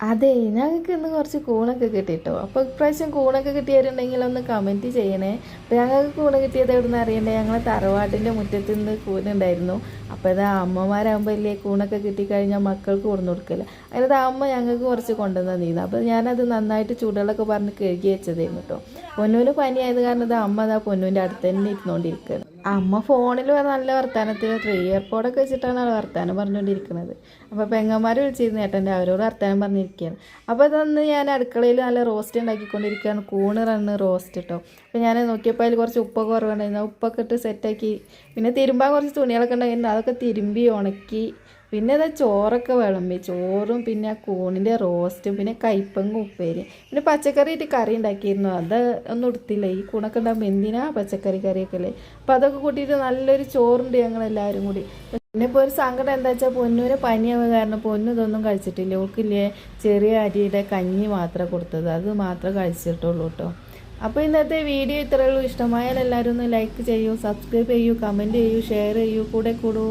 അതെ ഞങ്ങൾക്ക് ഇന്ന് കുറച്ച് കൂണൊക്കെ കിട്ടിയിട്ടോ അപ്പോൾ ഇപ്രാവശ്യം കൂണൊക്കെ കിട്ടിയവരുണ്ടെങ്കിൽ ഒന്ന് കമന്റ് ചെയ്യണേ. അപ്പോൾ ഞങ്ങൾക്ക് കൂണ് കിട്ടിയത് എവിടെ നിന്ന് അറിയണ്ടേ? ഞങ്ങളെ തറവാട്ടിന്റെ മുറ്റത്ത് നിന്ന് കൂനുണ്ടായിരുന്നു അപ്പോൾ അത് അമ്മമാരാകുമ്പോൾ ഇല്ലേ കൂണൊക്കെ കിട്ടിക്കഴിഞ്ഞാൽ മക്കൾക്ക് കൊടുന്നു കൊടുക്കില്ല അതിനകത്ത് അമ്മ ഞങ്ങൾക്ക് കുറച്ച് കൊണ്ടുവന്നീന്നു അപ്പോൾ ഞാനത് നന്നായിട്ട് ചൂടുകളൊക്കെ പറഞ്ഞ് കഴുകി വെച്ചതായിരുന്നു കേട്ടോ പൊന്നൂന് പനിയായത് കാരണം ഇത് അമ്മ അതാ പൊന്നൂന്റെ അടുത്ത് തന്നെ ഇരുന്നുകൊണ്ടിരിക്കുകയാണ് അമ്മ ഫോണിൽ നല്ല വർത്താനത്തിൽ ത്രീ ഇയർപോഡൊക്കെ വെച്ചിട്ടാണ് അവൾ വർത്താനം പറഞ്ഞുകൊണ്ടിരിക്കുന്നത് അപ്പോൾ പെങ്ങന്മാർ വിളിച്ചിരുന്നു ഏട്ടന്റെ അവരോട് വർത്താനം പറഞ്ഞിരിക്കുകയാണ് അപ്പോൾ അതൊന്ന് ഞാൻ അടുക്കളയിൽ നല്ല റോസ്റ്റ് ഉണ്ടാക്കിക്കൊണ്ടിരിക്കുകയാണ്. കൂണ് റണ്ണ് റോസ്റ്റ് കേട്ടോ അപ്പോൾ ഞാൻ നോക്കിയപ്പോൾ അതിൽ കുറച്ച് ഉപ്പൊക്കെ കുറവുണ്ടായിരുന്നു. ഉപ്പൊക്കെ ഇട്ട് സെറ്റാക്കി പിന്നെ തിരുമ്പാൻ കുറച്ച് തുണികളൊക്കെ ഉണ്ടായിരുന്നു. അതൊക്കെ തിരുമ്പി ഉണക്കി പിന്നെ അത് ചോറൊക്കെ വിളമ്പി. ചോറും പിന്നെ കൂണിന്റെ റോസ്റ്റും പിന്നെ കൈപ്പങ്ങ ഉപ്പേരി. പിന്നെ പച്ചക്കറി ഇട്ട് കറി ഉണ്ടാക്കിയിരുന്നു. അത് ഒന്നും എടുത്തില്ല. ഈ കൂണൊക്കെ ഉണ്ടാകുമ്പോൾ എന്തിനാ പച്ചക്കറി കറിയൊക്കെ അല്ലേ? അപ്പോൾ അതൊക്കെ കൂട്ടിയിട്ട് നല്ലൊരു ചോറുണ്ട് ഞങ്ങൾ എല്ലാവരും കൂടി. പിന്നെ ഇപ്പോൾ ഒരു സങ്കടം എന്താ വെച്ചാൽ പൊന്നൂരെ പനിയാവുക കാരണം പൊന്നു ഇതൊന്നും കഴിച്ചിട്ടില്ല. ഓക്കില്ലേ ചെറിയ അരിയുടെ കഞ്ഞി മാത്രമേ കൊടുത്തത്. അത് മാത്രമേ കഴിച്ചിട്ടുള്ളൂ കേട്ടോ അപ്പോൾ ഇന്നത്തെ വീഡിയോ ഇത്രയേ ഉള്ളൂ. ഇഷ്ടമായാൽ എല്ലാവരും ഒന്ന് ലൈക്ക് ചെയ്യൂ സബ്സ്ക്രൈബ് ചെയ്യൂ കമന്റ് ചെയ്യൂ ഷെയർ ചെയ്യൂ. കൂടെ കൂടൂ.